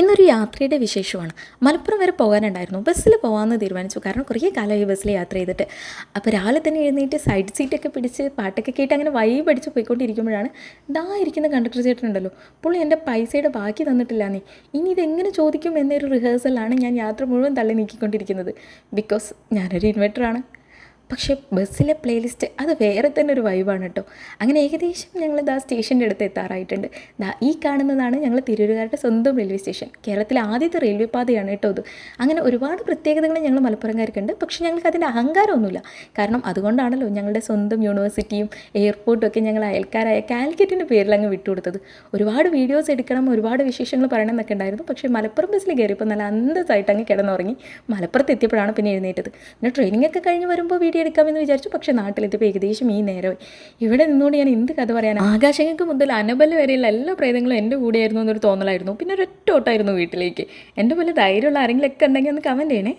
ഇന്നൊരു യാത്രയുടെ വിശേഷമാണ്. മലപ്പുറം വരെ പോകാനുണ്ടായിരുന്നു. ബസ്സിൽ പോകാമെന്ന് തീരുമാനിച്ചു. കാരണം കുറേ കാലമായി ബസ്സിൽ യാത്ര ചെയ്തിട്ട്. അപ്പോൾ രാവിലെ തന്നെ എഴുന്നേറ്റ് സൈഡ് സീറ്റൊക്കെ പിടിച്ച് പാട്ടൊക്കെ കേട്ട് അങ്ങനെ വൈബ് പഠിച്ച് പോയിക്കൊണ്ടിരിക്കുമ്പോഴാണ് ഡാ ഇരിക്കുന്ന കണ്ടക്ടർ ചേട്ടനുണ്ടല്ലോ. പുള്ളി എന്റെ പൈസയുടെ ബാക്കി തന്നിട്ടില്ല നീ. ഇനി ഇതെങ്ങനെ ചോദിക്കും എന്നൊരു റിഹേഴ്സലാണ് ഞാൻ യാത്ര മുഴുവൻ തള്ളി നീക്കിക്കൊണ്ടിരിക്കുന്നത്. ബിക്കോസ് ഞാനൊരു ഇൻവെർട്ടറാണ് പക്ഷേ ബസ്സിലെ പ്ലേലിസ്റ്റ് അത് വേറെ തന്നെ ഒരു വൈബാണ് കേട്ടോ. അങ്ങനെ ഏകദേശം ഞങ്ങൾ ദാ സ്റ്റേഷന്റെ അടുത്ത് എത്താറായിട്ടുണ്ട്. ദാ ഈ കാണുന്നതാണ് ഞങ്ങൾ തിരൂരുകാരുടെ സ്വന്തം റെയിൽവേ സ്റ്റേഷൻ. കേരളത്തിലെ ആദ്യത്തെ റെയിൽവേ പാതയാണ് കേട്ടോ അത്. അങ്ങനെ ഒരുപാട് പ്രത്യേകതകൾ ഞങ്ങൾ മലപ്പുറംകാർക്കുണ്ട്. പക്ഷേ ഞങ്ങൾക്ക് അതിന്റെ അഹങ്കാരമൊന്നുമില്ല. കാരണം അതുകൊണ്ടാണല്ലോ ഞങ്ങളുടെ സ്വന്തം യൂണിവേഴ്സിറ്റിയും എയർപോർട്ടും ഒക്കെ ഞങ്ങൾ അയൽക്കാരായ കാലിക്കറ്റിന്റെ പേരിൽ അങ്ങ് വിട്ടുകൊടുത്തത്. ഒരുപാട് വീഡിയോസ് എടുക്കണം ഒരുപാട് വിശേഷങ്ങൾ പറയണം എന്നൊക്കെ ഉണ്ടായിരുന്നു. പക്ഷേ മലപ്പുറം ബസ്സിൽ കയറിയപ്പോൾ നല്ല അന്തസ്സായിട്ട് അങ്ങ് കിടന്നുറങ്ങി. മലപ്പുറത്ത് എത്തിയപ്പോഴാണ് പിന്നെ എഴുന്നേറ്റത്. പിന്നെ ട്രെയിനിങ് ഒക്കെ കഴിഞ്ഞ് വരുമ്പോൾ വീഡിയോ എടുക്കാമെന്ന് വിചാരിച്ചു. പക്ഷേ നാട്ടിലെത്തിയപ്പോൾ ഏകദേശം ഈ നേരമായി. ഇവിടെ നിന്നുകൊണ്ട് ഞാൻ എന്ത് കഥ പറയാൻ ആകാശങ്ങൾക്ക് മുതൽ അനബൽ വരെയുള്ള എല്ലാ പ്രേതങ്ങളും എന്റെ കൂടെയായിരുന്നു എന്നൊരു തോന്നലായിരുന്നു. പിന്നെ ഒരൊറ്റ ഓട്ടമായിരുന്നു വീട്ടിലേക്ക്. എന്റെ പോലെ ധൈര്യമുള്ള ആരെങ്കിലും ഒക്കെ ഉണ്ടെങ്കിൽ ഒന്ന് കമന്റ് ചെയ്യണേ.